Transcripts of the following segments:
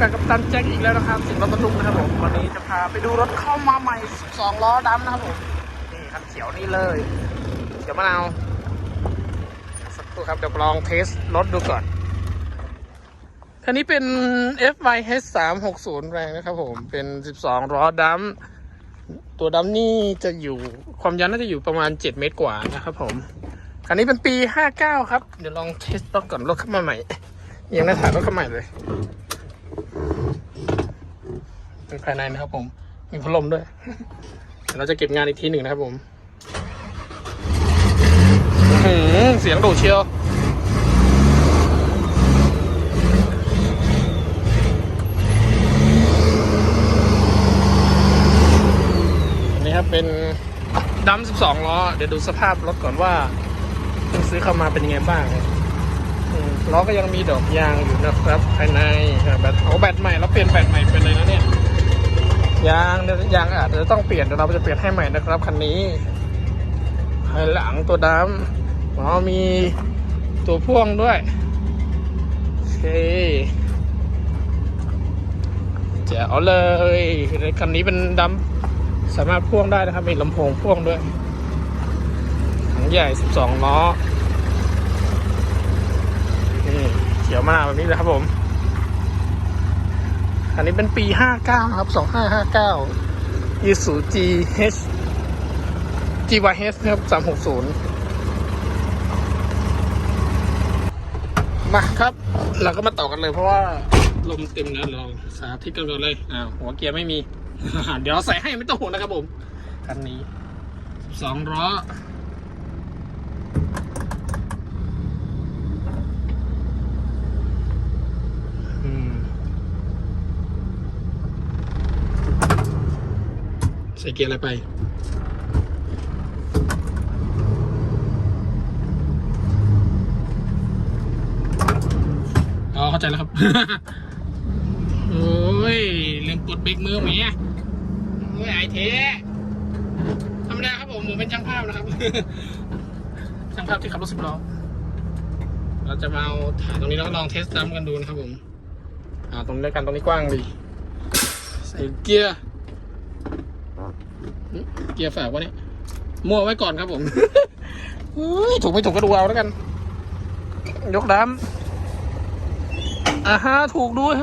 กับกัปตันแจ็คอีกแล้วนะครับสิงห์รถบรรทุกนะครับผมวันนี้จะพาไปดูรถเข้ามาใหม่12ล้อดำนะครับผมนี่คันเขียวนี่เลยเขียวมะนาวสักครู่ครับเดี๋ยวลองเทสรถดูก่อนคันนี้เป็น FYH 360แรงนะครับผมเป็น 12 ล้อดำตัวดำนี่จะอยู่ความยาวน่าจะอยู่ประมาณ 7 เมตรกว่านะครับผมคันนี้เป็นปี 59 ครับ เดี๋ยวลองเทสรถก่อนรถเข้ามาใหม่ยังได้ถ่ายรถเข้ามาใหม่เลย เป็นภายในนะครับผม มีพัดลมด้วย เดี๋ยวเราจะเก็บงานอีกทีหนึ่งนะครับผมเสียงโดดเชียวอันนี้ครับเป็นดัม12 ล้อ เดี๋ยวดูสภาพรถก่อนว่าเพิ่งซื้อเข้ามาเป็นยังไงบ้าง ล้อก็ยังมีดอกยางอยู่นะครับภายในแบตโอ้แบตใหม่แล้วเปลี่ยนแบตใหม่เป็นเลยนะเนี่ยยางเนี่ยยางอาจจะต้องเปลี่ยนเดี๋ยวเราจะเปลี่ยนให้ใหม่นะครับคันนี้ภายหลังตัวดำอ๋อมีตัวพ่วงด้วยโอเคแจ๋วเลยคันนี้เป็นดำสามารถพ่วงได้นะครับมีลำโพงพ่วงด้วยถังใหญ่ 12 ล้อ นี่เขียวมากแบบนี้เลยครับผม อันนี้เป็นปี 59 นะครับ 2559 y s u GH GYH นะครับ360 มาครับ เราก็มาต่อกันเลยเพราะว่าลมเต็มแล้วเราสาธิตกันก่อนเลยอ่าหัวเกียร์ไม่มี เดี๋ยวใส่ให้ไม่ต้องห่วงนะครับผม คันนี้ 12ล้อม ใส่เกียร์อะไรไปอ๋อเข้าใจแล้วครับ โอ้ยลืมกดเบรกมือไหมอะโอ้ยไอเทธรรมดาครับผมผมเป็นช่างภาพนะครับ ช่างภาพที่ขับรถสิบล้อเราจะมาเอาถ่ายตรงนี้แล้วลองเทสดัมกันดูนะครับผม อ่าตรงนี้กันตรงนี้กว้างดี ใส่เกียร์ เกียร์ฝากวะเนี่ยมั่วไว้ก่อนครับผมถูกไม่ถูกก็ดูเอาแล้วกัน ยกดำอ่าฮะถูกด้วย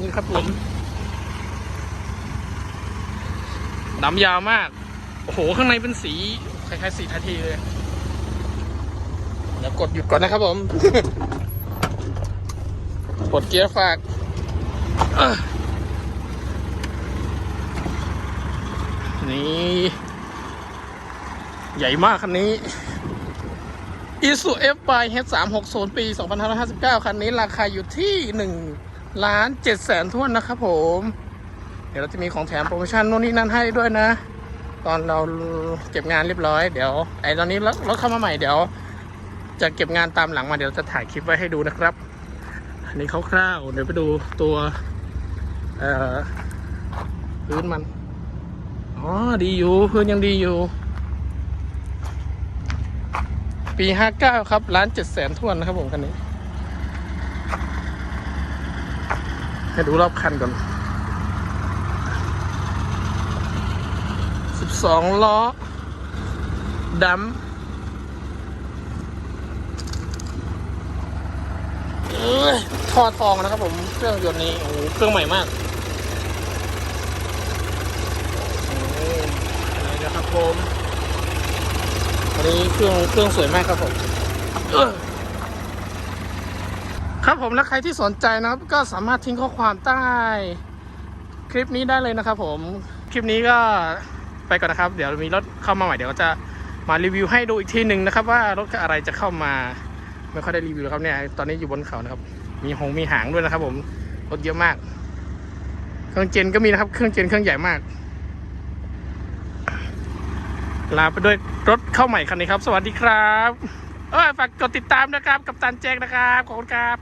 นี่ครับผมดำยาวมาก โอ้โห ข้างในเป็นสีคล้ายๆสีทาทีเลย เดี๋ยวกดหยุดก่อนนะครับผม กดเกียร์ฝากอะ นี่ ใหญ่มากคันนี้ i s u F by H 3 6 0ปี 2559 คันนี้ราคาอยู่ที่1ล้าน7แสนทวนนะครับผม เดี๋ยวเราจะมีของแถมโปรโมชั่นโน่นนี่นั่นให้ด้วยนะ ตอนเราเก็บงานเรียบร้อยเดี๋ยวไอ้ตอนนี้รถรถเข้ามาใหม่เดี๋ยว จะเก็บงานตามหลังมาเดี๋ยวจะถ่ายคลิปไว้ให้ดูนะครับ อันนี้คร่าวๆเดี๋ยวไปดูตัว เอ่อพื้นมัน อ๋อ ดีอยู่พื้นยังดีอยู่ ปีห้าเก้าครับล้านเจ็ดแสนทวนนะครับผมคันนี้ ให้ดูรอบคันก่อนสิบสองล้อดำเอ้ยทอดทองนะครับผมเครื่องยนต์นี้ โอ้โหเครื่องใหม่มากโอ้ยอะไร นะครับผมอันนี้เครื่องเครื่องสวยมากครับผมเอ้อครับผมและใครที่สนใจนะครับ ก็สามารถทิ้งข้อความใต้ คลิปนี้ได้เลยนะครับ ผมคลิปนี้ก็ไปก่อนนะครับ เดี๋ยวมีรถเข้ามาใหม่เดี๋ยวก็จะมารีวิวให้ดูอีกทีหนึ่งนะครับ ว่ารถอะไรจะเข้ามาไม่ค่อยได้รีวิวครับเนี่ยตอนนี้อยู่บนเขานะครับ มีหงมีหางด้วยนะครับ ผมรถเยอะมาก เครื่องเจนก็มีนะครับ เครื่องเจนเครื่องใหญ่มาก ลาไปด้วยรถเข้าใหม่คันนี้ครับ สวัสดีครับ เออฝากกดติดตามนะครับ กับตันแจ้งนะครับ ขอบคุณครับ